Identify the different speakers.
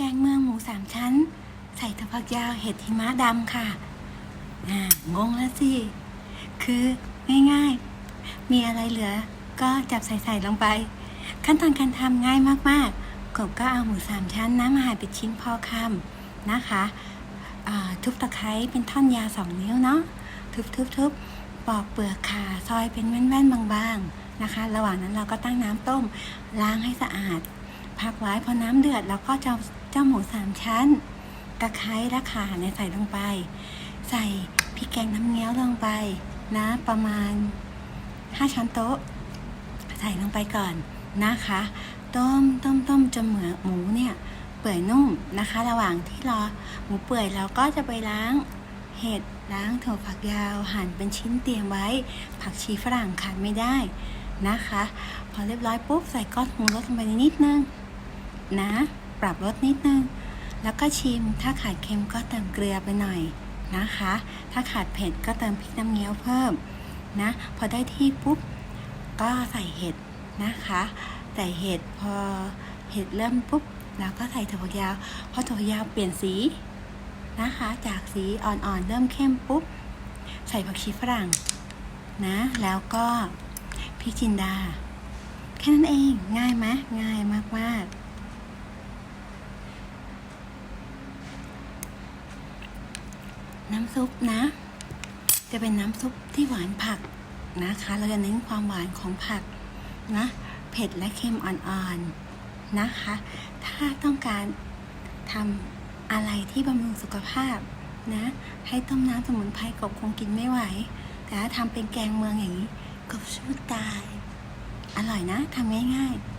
Speaker 1: แกงเมืองหมูสามชั้น ใส่ถั่วฝักยาวเห็ดหิมะดำค่ะงงแล้วสิ คือง่ายๆ มีอะไรเหลือก็จับใส่ใส่ลงไป ขั้นตอนการทำง่ายมากๆ กบก็เอาหมูสามชั้นนะมาหั่นเป็นชิ้นพอคำนะคะทุบตะไคร้เป็นท่อนยาวสองนิ้วเนาะทุบๆๆปอกเปลือกขาซอยเป็นแว่นๆบางๆนะคะ ระหว่างนั้นเราก็ตั้งน้ำต้มล้างให้สะอาด พักไว้พอน้ำเดือดเราก็จะเอาเจ้าหมูสามชั้น ตะไคร้และข่าเนี่ยใส่ลงไป ใส่พริกแกงน้ำเงี้ยวลงไปนะประมาณ 5 ช้อนโต๊ะ ใส่ลงไปก่อนนะคะ ต้มต้มต้มจนเหมือหมูเนี่ยเปื่อยนุ่มนะคะ ระหว่างที่รอหมูเปื่อยเราก็จะไปล้างเห็ดล้างถั่วฝักยาวหั่นเป็นชิ้นเตรียมไว้ ผักชีฝรั่งขาดไม่ได้นะคะ พอเรียบร้อยปุ๊บใส่ก้อนปรุงรสลงไปนิดนึง นะ ปรับรสนิดนึง แล้วก็ชิม ถ้าขาดเค็มก็เติมเกลือไปหน่อยนะคะ ถ้าขาดเผ็ดก็เติมพริกน้ำเงี้ยวเพิ่มนะ พอได้ที่ปุ๊บก็ใส่เห็ดนะคะ ใส่เห็ดพอเห็ดเริ่มปุ๊บเราก็ใส่ถั่วฝักยาว พอถั่วฝักยาวเปลี่ยนสีนะคะ จากสีอ่อนๆเริ่มเข้มปุ๊บ ใส่ผักชีฝรั่งนะ แล้วก็พริกจินดา แค่นั้นเองง่ายไหมง่ายมากๆ น้ำซุปนะ จะเป็นน้ำซุปที่หวานผักนะคะ เราจะเน้นความหวานของผักนะ เผ็ดและเค็มอ่อนๆนะคะ ถ้าต้องการทำอะไรที่บำรุงสุขภาพนะ ให้ต้มน้ำสมุนไพรกบคงกินไม่ไหว แต่ถ้าทำเป็นแกงเมืองอย่างนี้กบสู้ตาย อร่อยนะทำง่ายๆ